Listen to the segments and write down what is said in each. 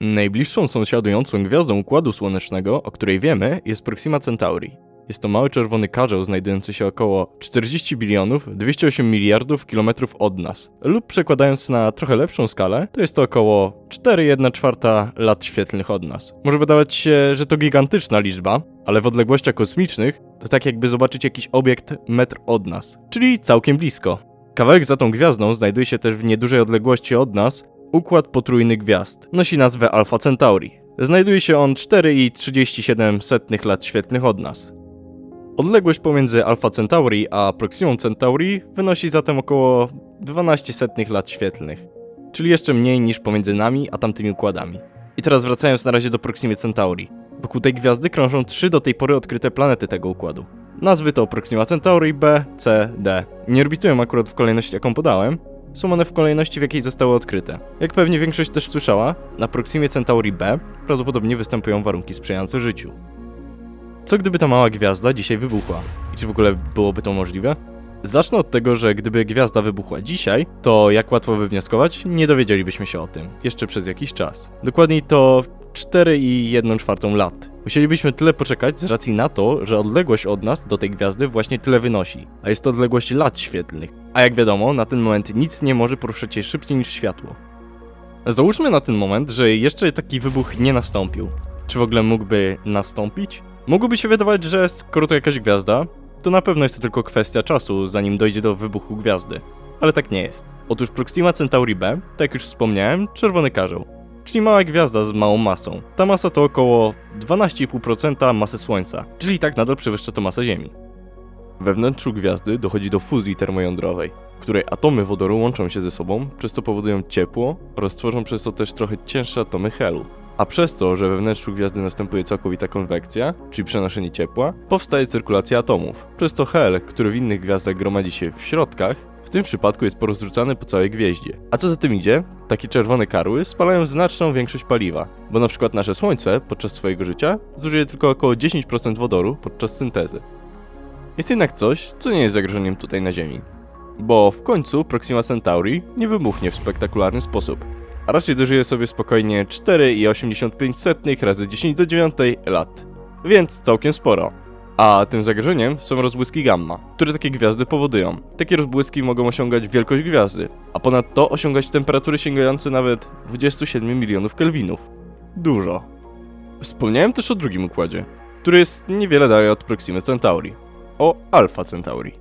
Najbliższą sąsiadującą gwiazdą Układu Słonecznego, o której wiemy, jest Proxima Centauri. Jest to mały czerwony karzeł znajdujący się około 40 bilionów 208 miliardów kilometrów od nas. Lub przekładając na trochę lepszą skalę, to jest to około 4,1 czwarta lat świetlnych od nas. Może wydawać się, że to gigantyczna liczba, ale w odległościach kosmicznych to tak jakby zobaczyć jakiś obiekt metr od nas, czyli całkiem blisko. Kawałek za tą gwiazdą znajduje się też w niedużej odległości od nas układ potrójny gwiazd. Nosi nazwę Alpha Centauri. Znajduje się on 4,37 lat świetlnych od nas. Odległość pomiędzy Alpha Centauri a Proximą Centauri wynosi zatem około 12 setnych lat świetlnych, czyli jeszcze mniej niż pomiędzy nami a tamtymi układami. I teraz wracając na razie do Proximy Centauri. Wokół tej gwiazdy krążą trzy do tej pory odkryte planety tego układu. Nazwy to Proxima Centauri, B, C, D. Nie orbitują akurat w kolejności jaką podałem, są one w kolejności w jakiej zostały odkryte. Jak pewnie większość też słyszała, na Proximie Centauri B prawdopodobnie występują warunki sprzyjające życiu. Co gdyby ta mała gwiazda dzisiaj wybuchła? I czy w ogóle byłoby to możliwe? Zacznę od tego, że gdyby gwiazda wybuchła dzisiaj, to jak łatwo wywnioskować, nie dowiedzielibyśmy się o tym jeszcze przez jakiś czas. Dokładniej to 4,1 lat. Musielibyśmy tyle poczekać z racji na to, że odległość od nas do tej gwiazdy właśnie tyle wynosi, a jest to odległość lat świetlnych. A jak wiadomo, na ten moment nic nie może poruszać się szybciej niż światło. Załóżmy na ten moment, że jeszcze taki wybuch nie nastąpił. Czy w ogóle mógłby nastąpić? Mogłoby się wydawać, że skoro to jakaś gwiazda, to na pewno jest to tylko kwestia czasu, zanim dojdzie do wybuchu gwiazdy. Ale tak nie jest. Otóż Proxima Centauri B, tak jak już wspomniałem, czerwony karzeł. Czyli mała gwiazda z małą masą. Ta masa to około 12,5% masy Słońca, czyli tak nadal przewyższa to masę Ziemi. We wnętrzu gwiazdy dochodzi do fuzji termojądrowej, w której atomy wodoru łączą się ze sobą, przez co powodują ciepło oraz tworzą przez to też trochę cięższe atomy helu. A przez to, że we wnętrzu gwiazdy następuje całkowita konwekcja, czyli przenoszenie ciepła, powstaje cyrkulacja atomów. Przez to hel, który w innych gwiazdach gromadzi się w środkach, w tym przypadku jest porozrzucany po całej gwieździe. A co za tym idzie? Takie czerwone karły spalają znaczną większość paliwa, bo na przykład nasze Słońce podczas swojego życia zużyje tylko około 10% wodoru podczas syntezy. Jest jednak coś, co nie jest zagrożeniem tutaj na Ziemi. Bo w końcu Proxima Centauri nie wybuchnie w spektakularny sposób, a raczej dożyje sobie spokojnie 4,85 razy 10 do 9 lat. Więc całkiem sporo. A tym zagrożeniem są rozbłyski gamma, które takie gwiazdy powodują. Takie rozbłyski mogą osiągać wielkość gwiazdy, a ponadto osiągać temperatury sięgające nawet 27 milionów kelwinów. Dużo. Wspomniałem też o drugim układzie, który jest niewiele dalej od Proximy Centauri. O Alpha Centauri,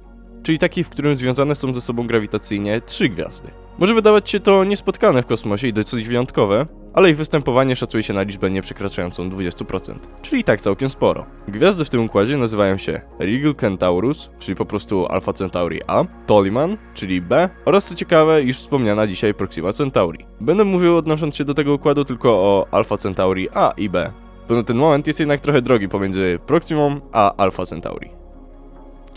czyli taki, w którym związane są ze sobą grawitacyjnie trzy gwiazdy. Może wydawać się to niespotkane w kosmosie i dosyć wyjątkowe, ale ich występowanie szacuje się na liczbę nieprzekraczającą 20%, czyli tak całkiem sporo. Gwiazdy w tym układzie nazywają się Regal Centaurus, czyli po prostu Alpha Centauri A, Toliman, czyli B oraz co ciekawe, już wspomniana dzisiaj Proxima Centauri. Będę mówił odnosząc się do tego układu tylko o Alpha Centauri A i B, bo ten moment jest jednak trochę drogi pomiędzy Proximą a Alpha Centauri.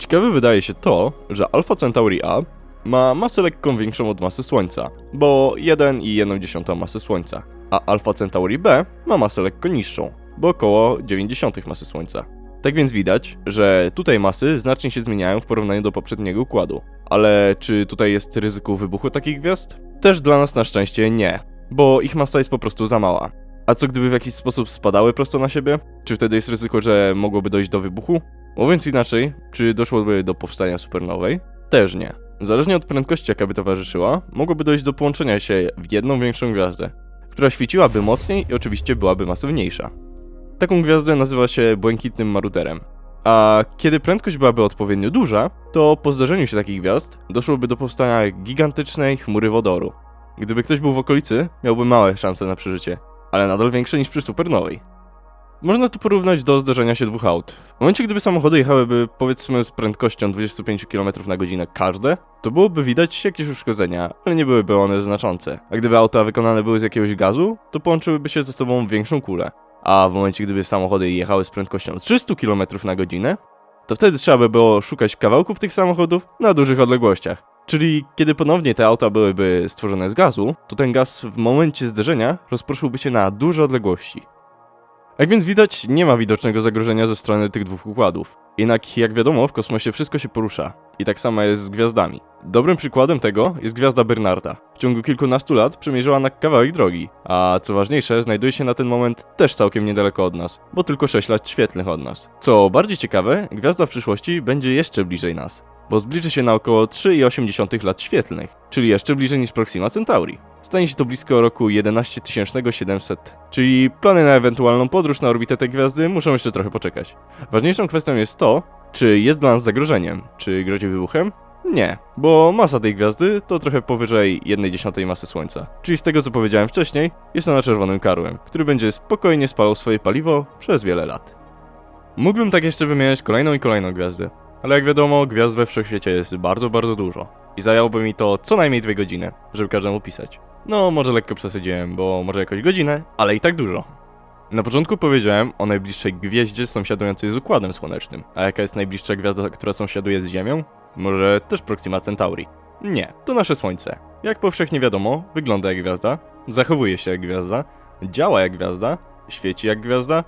Ciekawe wydaje się to, że Alpha Centauri A ma masę lekką większą od masy Słońca, bo 1,1 masy Słońca, a Alpha Centauri B ma masę lekko niższą, bo około 90 masy Słońca. Tak więc widać, że tutaj masy znacznie się zmieniają w porównaniu do poprzedniego układu. Ale czy tutaj jest ryzyko wybuchu takich gwiazd? Też dla nas na szczęście nie, bo ich masa jest po prostu za mała. A co gdyby w jakiś sposób spadały prosto na siebie? Czy wtedy jest ryzyko, że mogłoby dojść do wybuchu? Mówiąc inaczej, czy doszłoby do powstania supernowej? Też nie. Zależnie od prędkości, jaka by towarzyszyła, mogłoby dojść do połączenia się w jedną większą gwiazdę, która świeciłaby mocniej i oczywiście byłaby masywniejsza. Taką gwiazdę nazywa się błękitnym maruderem. A kiedy prędkość byłaby odpowiednio duża, to po zdarzeniu się takich gwiazd doszłoby do powstania gigantycznej chmury wodoru. Gdyby ktoś był w okolicy, miałby małe szanse na przeżycie, ale nadal większe niż przy supernowej. Można to porównać do zdarzenia się dwóch aut. W momencie, gdyby samochody jechałyby powiedzmy z prędkością 25 km na godzinę każde, to byłoby widać jakieś uszkodzenia, ale nie byłyby one znaczące. A gdyby auta wykonane były z jakiegoś gazu, to połączyłyby się ze sobą w większą kulę. A w momencie, gdyby samochody jechały z prędkością 300 km na godzinę, to wtedy trzeba by było szukać kawałków tych samochodów na dużych odległościach. Czyli kiedy ponownie te auta byłyby stworzone z gazu, to ten gaz w momencie zderzenia rozproszyłby się na duże odległości. Jak więc widać, nie ma widocznego zagrożenia ze strony tych dwóch układów. Jednak, jak wiadomo, w kosmosie wszystko się porusza. I tak samo jest z gwiazdami. Dobrym przykładem tego jest gwiazda Bernarda. W ciągu kilkunastu lat przemierzyła na kawałek drogi, a co ważniejsze, znajduje się na ten moment też całkiem niedaleko od nas, bo tylko 6 lat świetlnych od nas. Co bardziej ciekawe, gwiazda w przyszłości będzie jeszcze bliżej nas, bo zbliży się na około 3,8 lat świetlnych, czyli jeszcze bliżej niż Proxima Centauri. Stanie się to blisko roku 11700, czyli plany na ewentualną podróż na orbitę tej gwiazdy muszą jeszcze trochę poczekać. Ważniejszą kwestią jest to, czy jest dla nas zagrożeniem, czy grozi wybuchem? Nie, bo masa tej gwiazdy to trochę powyżej 1,1 masy Słońca. Czyli z tego co powiedziałem wcześniej, jest ona czerwonym karłem, który będzie spokojnie spalał swoje paliwo przez wiele lat. Mógłbym tak jeszcze wymieniać kolejną i kolejną gwiazdę, ale jak wiadomo, gwiazd we wszechświecie jest bardzo, bardzo dużo. I zajęłoby mi to co najmniej dwie godziny, żeby każdemu pisać. No, może lekko przesadziłem, bo może jakoś godzinę, ale i tak dużo. Na początku powiedziałem o najbliższej gwieździe sąsiadującej z Układem Słonecznym. A jaka jest najbliższa gwiazda, która sąsiaduje z Ziemią? Może też Proxima Centauri? Nie, to nasze Słońce. Jak powszechnie wiadomo, wygląda jak gwiazda, zachowuje się jak gwiazda, działa jak gwiazda, świeci jak gwiazda,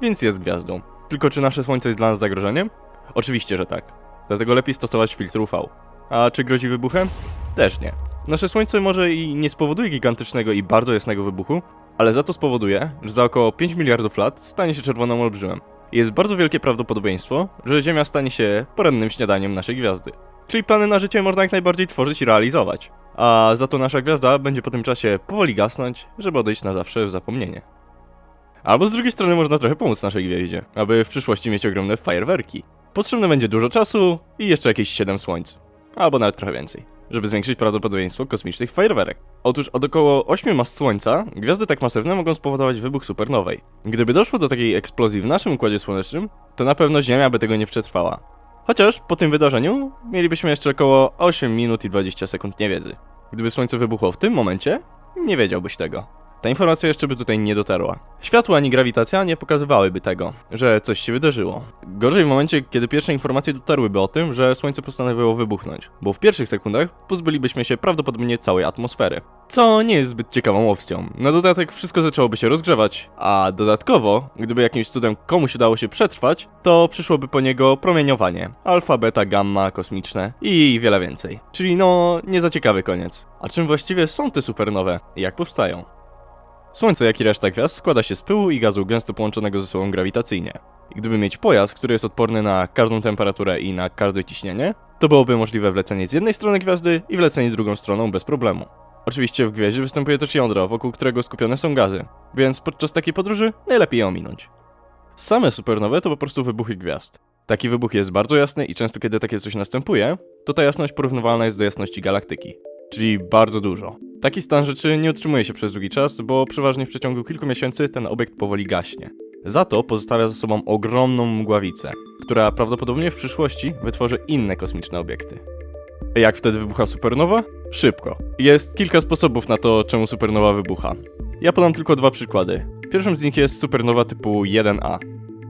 więc jest gwiazdą. Tylko czy nasze Słońce jest dla nas zagrożeniem? Oczywiście, że tak. Dlatego lepiej stosować filtr UV. A czy grozi wybuchem? Też nie. Nasze Słońce może i nie spowoduje gigantycznego i bardzo jasnego wybuchu, ale za to spowoduje, że za około 5 miliardów lat stanie się czerwonym olbrzymem. Jest bardzo wielkie prawdopodobieństwo, że Ziemia stanie się porannym śniadaniem naszej gwiazdy. Czyli plany na życie można jak najbardziej tworzyć i realizować. A za to nasza gwiazda będzie po tym czasie powoli gasnąć, żeby odejść na zawsze w zapomnienie. Albo z drugiej strony można trochę pomóc naszej gwieździe, aby w przyszłości mieć ogromne fajerwerki. Potrzebne będzie dużo czasu i jeszcze jakieś 7 słońc. Albo nawet trochę więcej, żeby zwiększyć prawdopodobieństwo kosmicznych fajerwerek. Otóż od około 8 mas Słońca gwiazdy tak masywne mogą spowodować wybuch supernowej. Gdyby doszło do takiej eksplozji w naszym Układzie Słonecznym, to na pewno Ziemia by tego nie przetrwała. Chociaż po tym wydarzeniu mielibyśmy jeszcze około 8 minut i 20 sekund niewiedzy. Gdyby Słońce wybuchło w tym momencie, nie wiedziałbyś tego. Ta informacja jeszcze by tutaj nie dotarła. Światło ani grawitacja nie pokazywałyby tego, że coś się wydarzyło. Gorzej w momencie, kiedy pierwsze informacje dotarłyby o tym, że Słońce postanowiło wybuchnąć, bo w pierwszych sekundach pozbylibyśmy się prawdopodobnie całej atmosfery. Co nie jest zbyt ciekawą opcją. Na dodatek wszystko zaczęłoby się rozgrzewać, a dodatkowo, gdyby jakimś cudem komuś udało się przetrwać, to przyszłoby po niego promieniowanie. Alfa, beta, gamma, kosmiczne i wiele więcej. Czyli no, nie za ciekawy koniec. A czym właściwie są te supernowe? Jak powstają? Słońce, jak i reszta gwiazd, składa się z pyłu i gazu gęsto połączonego ze sobą grawitacyjnie. I gdyby mieć pojazd, który jest odporny na każdą temperaturę i na każde ciśnienie, to byłoby możliwe wlecenie z jednej strony gwiazdy i wlecenie drugą stroną bez problemu. Oczywiście w gwieździe występuje też jądro, wokół którego skupione są gazy, więc podczas takiej podróży najlepiej je ominąć. Same supernowe to po prostu wybuchy gwiazd. Taki wybuch jest bardzo jasny i często kiedy takie coś następuje, to ta jasność porównywalna jest do jasności galaktyki, czyli bardzo dużo. Taki stan rzeczy nie utrzymuje się przez długi czas, bo przeważnie w przeciągu kilku miesięcy ten obiekt powoli gaśnie. Za to pozostawia za sobą ogromną mgławicę, która prawdopodobnie w przyszłości wytworzy inne kosmiczne obiekty. Jak wtedy wybucha supernowa? Szybko. Jest kilka sposobów na to, czemu supernowa wybucha. Ja podam tylko dwa przykłady. Pierwszym z nich jest supernowa typu 1A.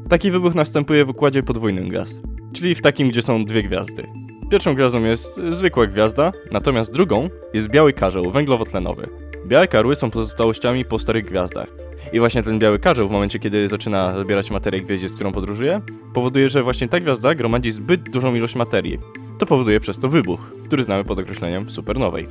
Taki wybuch następuje w układzie podwójnym gwiazd, czyli w takim, gdzie są dwie gwiazdy. Pierwszą gwiazdą jest zwykła gwiazda, natomiast drugą jest biały karzeł węglowotlenowy. Białe karły są pozostałościami po starych gwiazdach. I właśnie ten biały karzeł, w momencie kiedy zaczyna zabierać materię gwieździe, z którą podróżuje, powoduje, że właśnie ta gwiazda gromadzi zbyt dużą ilość materii. To powoduje przez to wybuch, który znamy pod określeniem supernowej.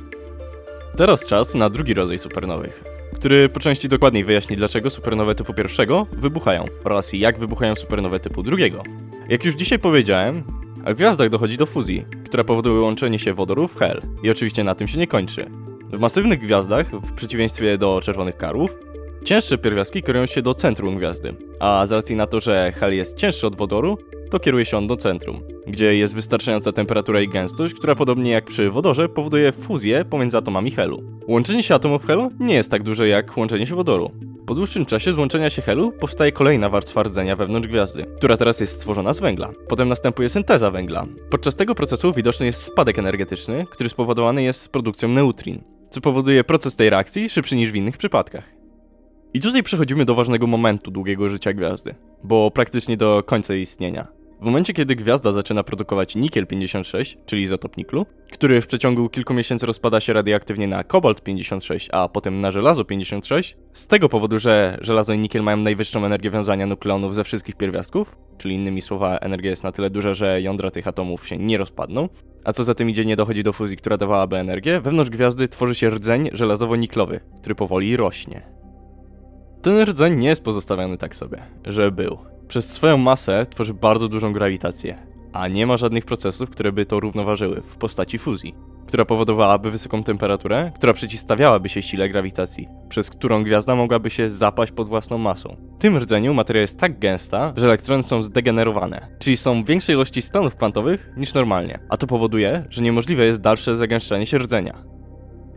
Teraz czas na drugi rodzaj supernowych, który po części dokładniej wyjaśni, dlaczego supernowe typu pierwszego wybuchają oraz jak wybuchają supernowe typu drugiego. Jak już dzisiaj powiedziałem, a w gwiazdach dochodzi do fuzji, która powoduje łączenie się wodoru w hel. I oczywiście na tym się nie kończy. W masywnych gwiazdach, w przeciwieństwie do czerwonych karłów, cięższe pierwiastki kierują się do centrum gwiazdy, a z racji na to, że hel jest cięższy od wodoru, to kieruje się on do centrum, gdzie jest wystarczająca temperatura i gęstość, która podobnie jak przy wodorze powoduje fuzję pomiędzy atomami helu. Łączenie się atomów helu nie jest tak duże jak łączenie się wodoru. Po dłuższym czasie złączenia się helu powstaje kolejna warstwa rdzenia wewnątrz gwiazdy, która teraz jest stworzona z węgla. Potem następuje synteza węgla. Podczas tego procesu widoczny jest spadek energetyczny, który spowodowany jest produkcją neutrin, co powoduje proces tej reakcji szybszy niż w innych przypadkach. I tutaj przechodzimy do ważnego momentu długiego życia gwiazdy, bo praktycznie do końca jej istnienia. W momencie, kiedy gwiazda zaczyna produkować nikiel 56, czyli izotop niklu, który w przeciągu kilku miesięcy rozpada się radioaktywnie na kobalt 56, a potem na żelazo 56, z tego powodu, że żelazo i nikiel mają najwyższą energię wiązania nukleonów ze wszystkich pierwiastków, czyli innymi słowa, energia jest na tyle duża, że jądra tych atomów się nie rozpadną, a co za tym idzie, nie dochodzi do fuzji, która dawałaby energię, wewnątrz gwiazdy tworzy się rdzeń żelazowo-niklowy, który powoli rośnie. Ten rdzeń nie jest pozostawiony tak sobie, że był. Przez swoją masę tworzy bardzo dużą grawitację, a nie ma żadnych procesów, które by to równoważyły w postaci fuzji, która powodowałaby wysoką temperaturę, która przeciwstawiałaby się sile grawitacji, przez którą gwiazda mogłaby się zapaść pod własną masą. W tym rdzeniu materia jest tak gęsta, że elektrony są zdegenerowane, czyli są w większej ilości stanów kwantowych niż normalnie, a to powoduje, że niemożliwe jest dalsze zagęszczenie się rdzenia.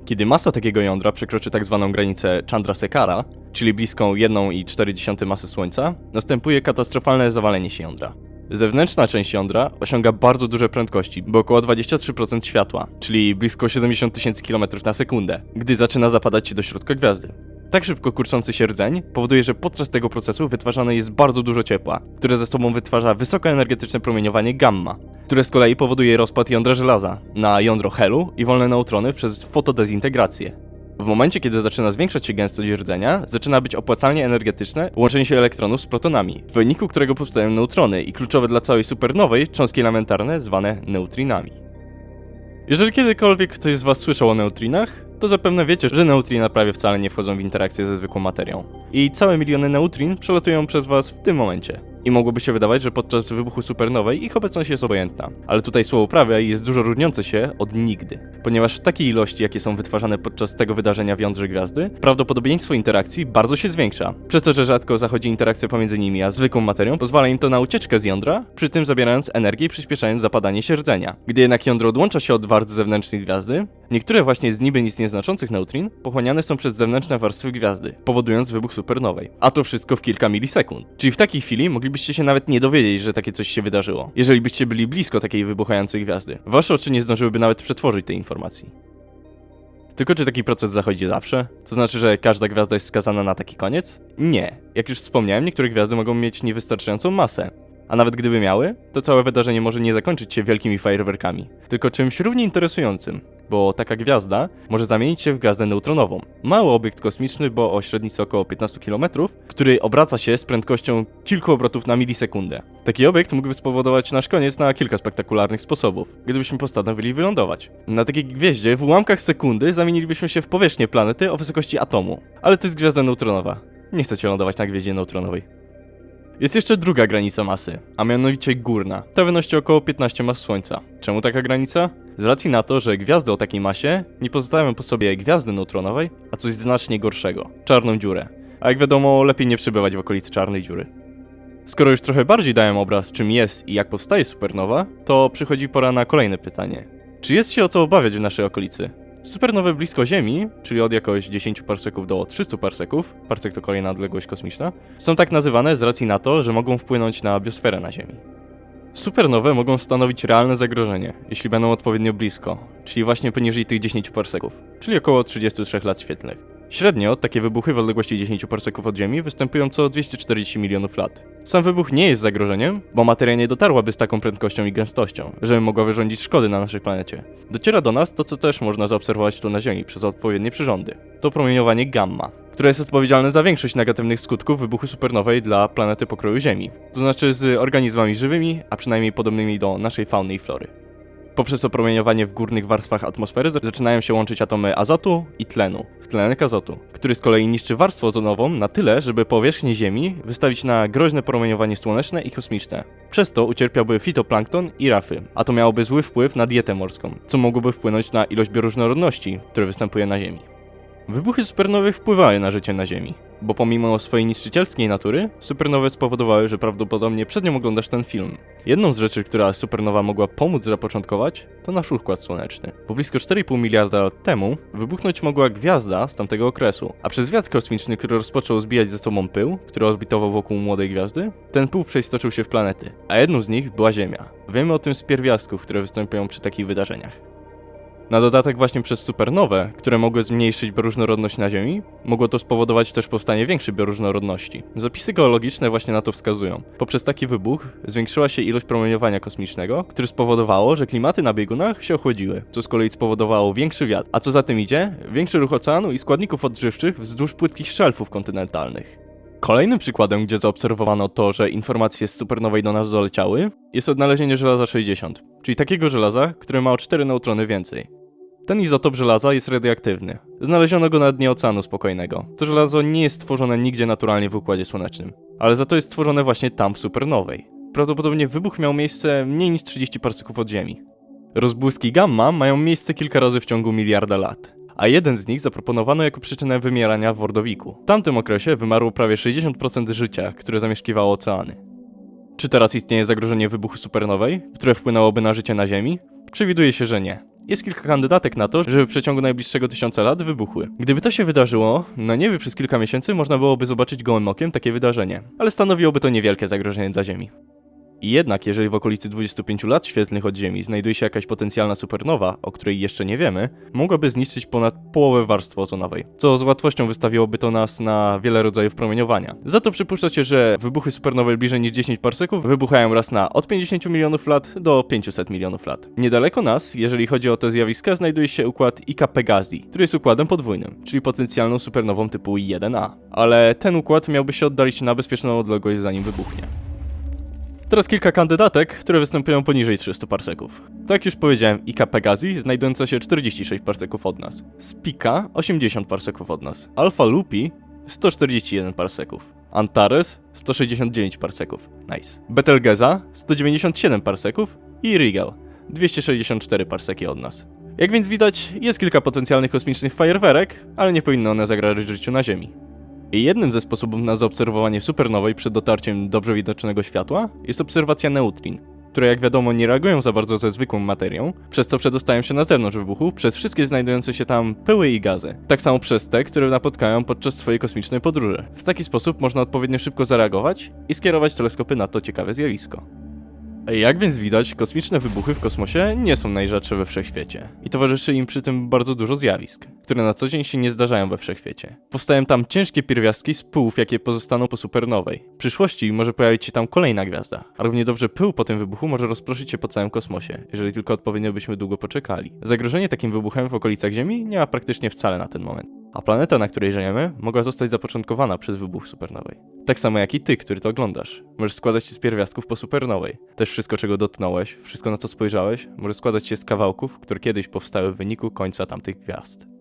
Kiedy masa takiego jądra przekroczy tak zwaną granicę Chandrasekhara, czyli bliską 1,4 masy Słońca, następuje katastrofalne zawalenie się jądra. Zewnętrzna część jądra osiąga bardzo duże prędkości, bo około 23% światła, czyli blisko 70 tysięcy km na sekundę, gdy zaczyna zapadać do środka gwiazdy. Tak szybko kurczący się rdzeń powoduje, że podczas tego procesu wytwarzane jest bardzo dużo ciepła, które ze sobą wytwarza wysokoenergetyczne promieniowanie gamma, które z kolei powoduje rozpad jądra żelaza na jądro helu i wolne neutrony przez fotodezintegrację. W momencie, kiedy zaczyna zwiększać się gęstość rdzenia, zaczyna być opłacalnie energetyczne łączenie się elektronów z protonami, w wyniku którego powstają neutrony i kluczowe dla całej supernowej cząstki elementarne zwane neutrinami. Jeżeli kiedykolwiek ktoś z Was słyszał o neutrinach, to zapewne wiecie, że neutrina prawie wcale nie wchodzą w interakcję ze zwykłą materią. I całe miliony neutrin przelatują przez Was w tym momencie. I mogłoby się wydawać, że podczas wybuchu supernowej ich obecność jest obojętna. Ale tutaj słowo prawie jest dużo różniące się od nigdy. Ponieważ w takiej ilości, jakie są wytwarzane podczas tego wydarzenia w jądrze gwiazdy, prawdopodobieństwo interakcji bardzo się zwiększa. Przez to, że rzadko zachodzi interakcja pomiędzy nimi a zwykłą materią, pozwala im to na ucieczkę z jądra, przy tym zabierając energię i przyspieszając zapadanie się rdzenia. Gdy jednak jądro odłącza się od warstw zewnętrznych gwiazdy, niektóre właśnie z niby nic nieznaczących neutrin pochłaniane są przez zewnętrzne warstwy gwiazdy, powodując wybuch supernowej. A to wszystko w kilka milisekund. Czyli w takiej chwili moglibyście się nawet nie dowiedzieć, że takie coś się wydarzyło. Jeżeli byście byli blisko takiej wybuchającej gwiazdy, wasze oczy nie zdążyłyby nawet przetworzyć tej informacji. Tylko czy taki proces zachodzi zawsze? To znaczy, że każda gwiazda jest skazana na taki koniec? Nie. Jak już wspomniałem, niektóre gwiazdy mogą mieć niewystarczającą masę. A nawet gdyby miały, to całe wydarzenie może nie zakończyć się wielkimi fajerwerkami, tylko czymś równie interesującym, bo taka gwiazda może zamienić się w gwiazdę neutronową. Mały obiekt kosmiczny, bo o średnicy około 15 km, który obraca się z prędkością kilku obrotów na milisekundę. Taki obiekt mógłby spowodować nasz koniec na kilka spektakularnych sposobów, gdybyśmy postanowili wylądować. Na takiej gwieździe w ułamkach sekundy zamienilibyśmy się w powierzchnię planety o wysokości atomu. Ale to jest gwiazda neutronowa. Nie chcecie lądować na gwieździe neutronowej. Jest jeszcze druga granica masy, a mianowicie górna. Ta wynosi około 15 mas Słońca. Czemu taka granica? Z racji na to, że gwiazdy o takiej masie nie pozostawiają po sobie gwiazdy neutronowej, a coś znacznie gorszego czarną dziurę. A jak wiadomo, lepiej nie przybywać w okolicy czarnej dziury. Skoro już trochę bardziej dałem obraz, czym jest i jak powstaje supernowa, to przychodzi pora na kolejne pytanie. Czy jest się o co obawiać w naszej okolicy? Supernowe blisko Ziemi, czyli od jakoś 10 parseków do 300 parseków, parsek to kolejna odległość kosmiczna, są tak nazywane z racji na to, że mogą wpłynąć na biosferę na Ziemi. Supernowe mogą stanowić realne zagrożenie, jeśli będą odpowiednio blisko, czyli właśnie poniżej tych 10 parseków, czyli około 33 lat świetlnych. Średnio takie wybuchy w odległości 10 parseków od Ziemi występują co 240 milionów lat. Sam wybuch nie jest zagrożeniem, bo materia nie dotarłaby z taką prędkością i gęstością, żeby mogła wyrządzić szkody na naszej planecie. Dociera do nas to, co też można zaobserwować tu na Ziemi przez odpowiednie przyrządy. To promieniowanie gamma, które jest odpowiedzialne za większość negatywnych skutków wybuchu supernowej dla planety pokroju Ziemi, to znaczy z organizmami żywymi, a przynajmniej podobnymi do naszej fauny i flory. Poprzez opromieniowanie w górnych warstwach atmosfery zaczynają się łączyć atomy azotu i tlenu, w tlenek azotu, który z kolei niszczy warstwę ozonową na tyle, żeby powierzchnię Ziemi wystawić na groźne promieniowanie słoneczne i kosmiczne. Przez to ucierpiałby fitoplankton i rafy, a to miałoby zły wpływ na dietę morską, co mogłoby wpłynąć na ilość bioróżnorodności, która występuje na Ziemi. Wybuchy supernowych wpływały na życie na Ziemi, bo pomimo swojej niszczycielskiej natury, supernowe spowodowały, że prawdopodobnie przed nią oglądasz ten film. Jedną z rzeczy, która supernowa mogła pomóc zapoczątkować, to nasz Układ Słoneczny. Bo blisko 4,5 miliarda lat temu wybuchnąć mogła gwiazda z tamtego okresu, a przez wiatr kosmiczny, który rozpoczął zbijać ze sobą pył, który orbitował wokół młodej gwiazdy, ten pył przeistoczył się w planety, a jedną z nich była Ziemia. Wiemy o tym z pierwiastków, które występują przy takich wydarzeniach. Na dodatek właśnie przez supernowe, które mogły zmniejszyć bioróżnorodność na Ziemi, mogło to spowodować też powstanie większej bioróżnorodności. Zapisy geologiczne właśnie na to wskazują. Poprzez taki wybuch zwiększyła się ilość promieniowania kosmicznego, które spowodowało, że klimaty na biegunach się ochłodziły, co z kolei spowodowało większy wiatr, a co za tym idzie, większy ruch oceanu i składników odżywczych wzdłuż płytkich szelfów kontynentalnych. Kolejnym przykładem, gdzie zaobserwowano to, że informacje z supernowej do nas doleciały, jest odnalezienie żelaza 60, czyli takiego żelaza, które ma o 4 neutrony więcej. Ten izotop żelaza jest radioaktywny. Znaleziono go na dnie Oceanu Spokojnego. To żelazo nie jest tworzone nigdzie naturalnie w Układzie Słonecznym, ale za to jest tworzone właśnie tam w supernowej. Prawdopodobnie wybuch miał miejsce mniej niż 30 parseków od Ziemi. Rozbłyski gamma mają miejsce kilka razy w ciągu miliarda lat, a jeden z nich zaproponowano jako przyczynę wymierania w Ordowiku. W tamtym okresie wymarło prawie 60% życia, które zamieszkiwało oceany. Czy teraz istnieje zagrożenie wybuchu supernowej, które wpłynęłoby na życie na Ziemi? Przewiduje się, że nie. Jest kilka kandydatek na to, żeby w przeciągu najbliższego tysiąca lat wybuchły. Gdyby to się wydarzyło, na niebie przez kilka miesięcy można byłoby zobaczyć gołym okiem takie wydarzenie, ale stanowiłoby to niewielkie zagrożenie dla Ziemi. I jednak, jeżeli w okolicy 25 lat świetlnych od Ziemi znajduje się jakaś potencjalna supernowa, o której jeszcze nie wiemy, mogłaby zniszczyć ponad połowę warstwy ozonowej, co z łatwością wystawiłoby to nas na wiele rodzajów promieniowania. Za to przypuszcza się, że wybuchy supernowej bliżej niż 10 parseków wybuchają raz na od 50 milionów lat do 500 milionów lat. Niedaleko nas, jeżeli chodzi o te zjawiska, znajduje się układ Ika Pegasi, który jest układem podwójnym, czyli potencjalną supernową typu 1A. Ale ten układ miałby się oddalić na bezpieczną odległość zanim wybuchnie. Teraz kilka kandydatek, które występują poniżej 300 parseków. Tak już powiedziałem, Ika Pegasi znajdująca się 46 parseków od nas. Spika 80 parseków od nas. Alpha Lupi 141 parseków. Antares 169 parseków. Nice. Betelgeza 197 parseków i Regal 264 parseki od nas. Jak więc widać, jest kilka potencjalnych kosmicznych fajerwerek, ale nie powinny one zagrażać życiu na Ziemi. Jednym ze sposobów na zaobserwowanie supernowej przed dotarciem dobrze widocznego światła jest obserwacja neutrin, które jak wiadomo nie reagują za bardzo ze zwykłą materią, przez co przedostają się na zewnątrz wybuchu przez wszystkie znajdujące się tam pyły i gazy. Tak samo przez te, które napotkają podczas swojej kosmicznej podróży. W taki sposób można odpowiednio szybko zareagować i skierować teleskopy na to ciekawe zjawisko. Jak więc widać, kosmiczne wybuchy w kosmosie nie są najrzadsze we wszechświecie i towarzyszy im przy tym bardzo dużo zjawisk, które na co dzień się nie zdarzają we wszechświecie. Powstają tam ciężkie pierwiastki z pyłów, jakie pozostaną po supernowej. W przyszłości może pojawić się tam kolejna gwiazda, a równie dobrze pył po tym wybuchu może rozproszyć się po całym kosmosie, jeżeli tylko odpowiednio byśmy długo poczekali. Zagrożenie takim wybuchem w okolicach Ziemi nie ma praktycznie wcale na ten moment a planeta, na której żyjemy, mogła zostać zapoczątkowana przez wybuch supernowej. Tak samo jak i ty, który to oglądasz. Możesz składać się z pierwiastków po supernowej. Też wszystko, czego dotknąłeś, wszystko na co spojrzałeś, może składać się z kawałków, które kiedyś powstały w wyniku końca tamtych gwiazd.